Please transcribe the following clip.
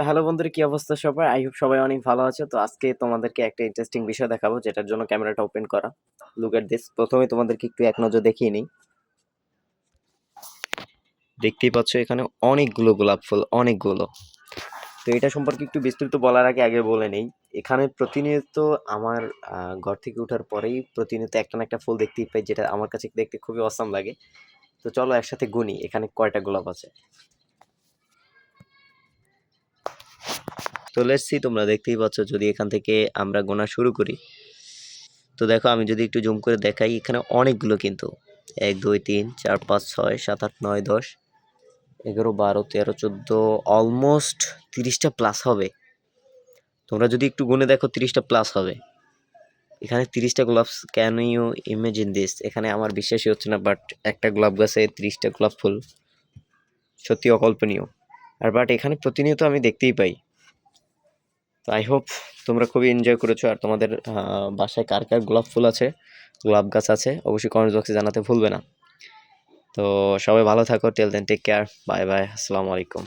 তো হ্যালো বন্ধুরা, কি অবস্থা সবার? আই হোপ সবাই অনেক ভালো আছে। তো আজকে তোমাদেরকে একটা ইন্টারেস্টিং বিষয় দেখাবো, যেটার জন্য ক্যামেরাটা ওপেন করা। লুক এট দিস প্রথমে তোমাদেরকে একটু এক নজর দেখিয়ে নিই। দেখতেই পাচ্ছ এখানে অনেকগুলো গোলাপ ফুল, অনেকগুলো। তো এটা সম্পর্কে একটু বিস্তৃত বলার আগে আগে বলে নেই। এখানে প্রতিনিয়ত আমার ঘর থেকে ওঠার পরেই প্রতিনিয়ত একটা না একটা ফুল দেখতেই পাই, যেটা আমার কাছে দেখতে খুবই অসাম লাগে। তো চলো একসাথে গুনি, এখানে কয়টা গোলাপ আছে? তো লেটসি তোমরা দেখতেই পাচ্ছ যদি এখান থেকে আমরা গোনা শুরু করি। তো দেখো আমি যদি একটু জুম করে দেখাই, এখানে অনেকগুলো কিন্তু। এক, দুই, তিন, চার, পাঁচ, ছয়, সাত, আট, নয়, দশ, এগারো, বারো, তেরো, চোদ্দ অলমোস্ট তিরিশটা প্লাস হবে। তোমরা যদি একটু গুনে দেখো তিরিশটা প্লাস হবে। এখানে তিরিশটা গোলাপ ক্যান ইউ ইমেজিন দিস এখানে আমার বিশ্বাসই হচ্ছে না বাট একটা গোলাপ গাছে তিরিশটা গোলাপ ফুল সত্যি অকল্পনীয়। আর বাট এখানে প্রতিনিয়ত আমি দেখতেই পাই। আই হোপ তোমরা খুবই এনজয় করেছ। আর তোমাদের বাসায় কার কার গোলাপ ফুল আছে? গোলাপ গাছ আছে? অবশ্যই কমেন্ট বক্সে জানাতে ভুলবে না। তো সবাই ভালো থাকো। Till then take care bye bye আসসালামু আলাইকুম